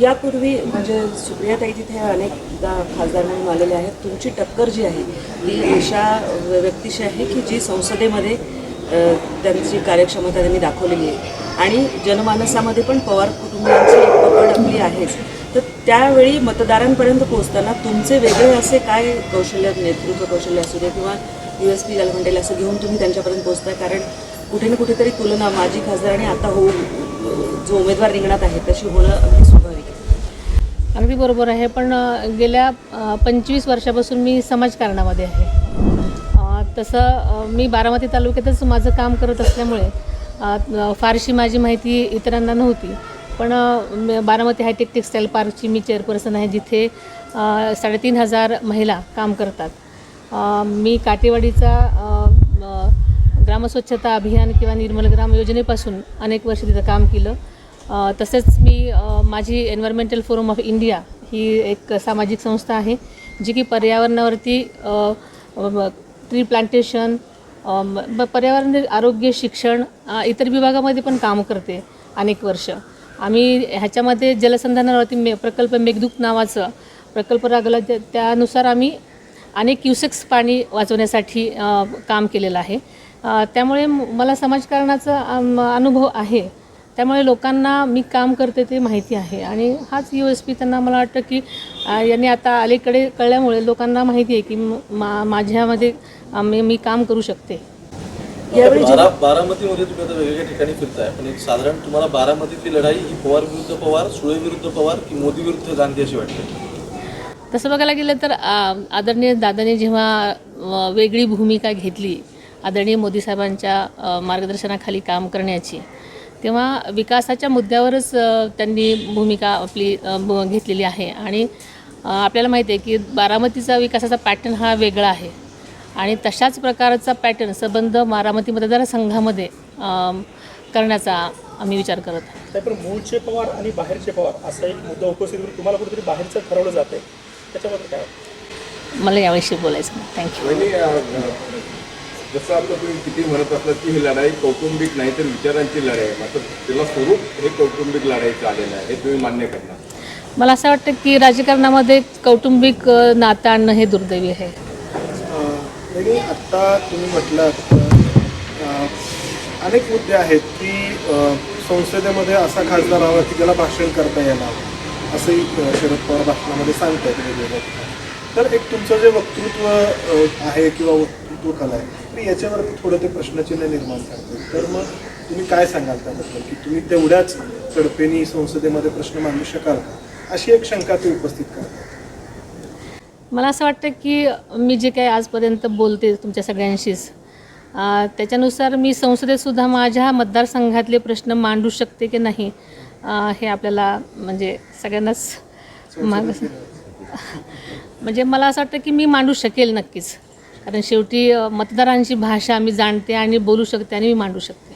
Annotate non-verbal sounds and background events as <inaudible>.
यापूर्वी म्हणजे सुप्रियाताई तिथे अनेकदा खासदार म्हणून आलेले आहेत तुमची टक्कर जी आहे ती अशा व्यक्तीशी आहे की जी संसदेमध्ये त्यांची कार्यक्षमता त्यांनी दाखवलेली आहे. आणि जनमानसामध्ये पण पवार कुटुंबियांची एक पकड आपली आहेच. तर त्यावेळी मतदारांपर्यंत पोहोचताना तुमचे वेगळे असे काय कौशल्य नेतृत्व कौशल्य असू दे किंवा यू एस पी ज्याला म्हणता असं घेऊन तुम्ही त्यांच्यापर्यंत पोहोचताय? कारण कुठे ना कुठेतरी तुलना माजी खासदार आणि आता होऊ जो उमेदवार रिंगणात आहे तशी होणं अगदी स्वाभाविक आहे. अगदी बरोबर आहे पण गेल्या पंचवीस वर्षापासून मी समाजकारणामध्ये आहे. तसं मी बारामती तालुक्यातच माझं काम करत असल्यामुळे फारशी माझी माहिती इतरांना नव्हती. पण बारामती हायटेक टेक्स्टाईल पार्कची मी चेअरपर्सन आहे जिथे साडेतीन हजार महिला काम करतात. मी काटेवाडीचा ग्रामस्वच्छता अभियान किंवा निर्मल ग्राम योजनेपासून अनेक वर्ष तिथं काम केलं. तसेच मी माझी एन्व्हायरमेंटल फोरम ऑफ इंडिया ही एक सामाजिक संस्था आहे जी की पर्यावरणावरती ट्री प्लांटेशन ब- पर्यावरण आरोग्य शिक्षण इतर विभागामध्ये पण काम करते अनेक वर्ष. आम्ही ह्याच्यामध्ये जलसंधारणावरती मे प्रकल्प मेघदूत नावाचं प्रकल्प राबवला त्यानुसार आम्ही अनेक क्युसेक्स पाणी वाचवण्यासाठी काम केलेलं आहे. त्यामुळे मला समाजकारणाचा अनुभव आहे. त्यामुळे लोकांना मी काम करते ते माहिती आहे. आणि हाच यू एस पी त्यांना मला वाटतं की यांनी आता अलीकडे कळल्यामुळे लोकांना माहिती आहे की म- मा माझ्यामध्ये मी मी काम करू शकते. यावेळी बारा बारामतीमध्ये तुम्ही आता वेगवेगळ्या ठिकाणी फिरताय. पण एक साधारण तुम्हाला बारामतीतली लढाई ही पवार विरुद्ध पवार सुळे विरुद्ध पवार की मोदी विरुद्ध गांधी अशी वाटते? तसं बघायला गेलं तर आदरणीय दादाने जेव्हा वेगळी भूमिका घेतली आदरणीय मोदी साहेबांच्या मार्गदर्शनाखाली काम करण्याची तेव्हा विकासाच्या मुद्द्यावरच त्यांनी भूमिका आपली घेतलेली आहे. आणि आपल्याला माहिती आहे की बारामतीचा विकासाचा पॅटर्न हा वेगळा आहे. आणि तशाच प्रकारचा पॅटर्न संबंध बारामती मतदारसंघामध्ये करण्याचा आम्ही विचार करत आहे. त्यापर मूळचे पवार आणि बाहेरचे पवार असा एक मुद्दा उपस्थित करून तुम्हाला कुठेतरी बाहेरचं ठरवलं जाते त्याच्याबद्दल काय? मला याविषयी बोलायचं थँक्यू जसं आता तुम्ही किती म्हणत असलात की ही लढाई कौटुंबिक नाही तर विचारांची लढाई आहे. मात्र त्याला स्वरूप हे कौटुंबिक लढाईचं आलेलं आहे हे तुम्ही मान्य करणार. मला असं वाटतं की राजकारणामध्ये कौटुंबिक नातं आणणं हे दुर्दैवी आहे. आणि आत्ता तुम्ही म्हटलात अ, अनेक मुद्दे आहेत की संसदेमध्ये असा खासदार हवा की ज्याला भाषण करता येणार असंही शरद पवार भाषणामध्ये सांगतायत वेगवेगळ्या तर एक तुमचं जे वक्तृत्व आहे किंवा वक्तृत्व कला आहे तर याच्यावरती थोडं ते प्रश्नचिन्ह निर्माण करते तर मग तुम्ही काय सांगाल त्याबद्दल? की तुम्ही तेवढ्याच तडफेनी संसदेमध्ये प्रश्न मांडू शकाल अशी एक शंका ते उपस्थित करतात. मला असं वाटतं की मी जे काही आजपर्यंत बोलते तुमच्या सगळ्यांशीच त्याच्यानुसार मी संसदेतसुद्धा माझ्या मतदारसंघातले प्रश्न मांडू शकते की नाही हे आपल्याला म्हणजे सगळ्यांनाच माग <laughs> म्हणजे मला असं वाटतं की मी मांडू शकेल नक्कीच. कारण शेवटी मतदारांची भाषा मी जाणते आणि बोलू शकते आणि मी मांडू शकते.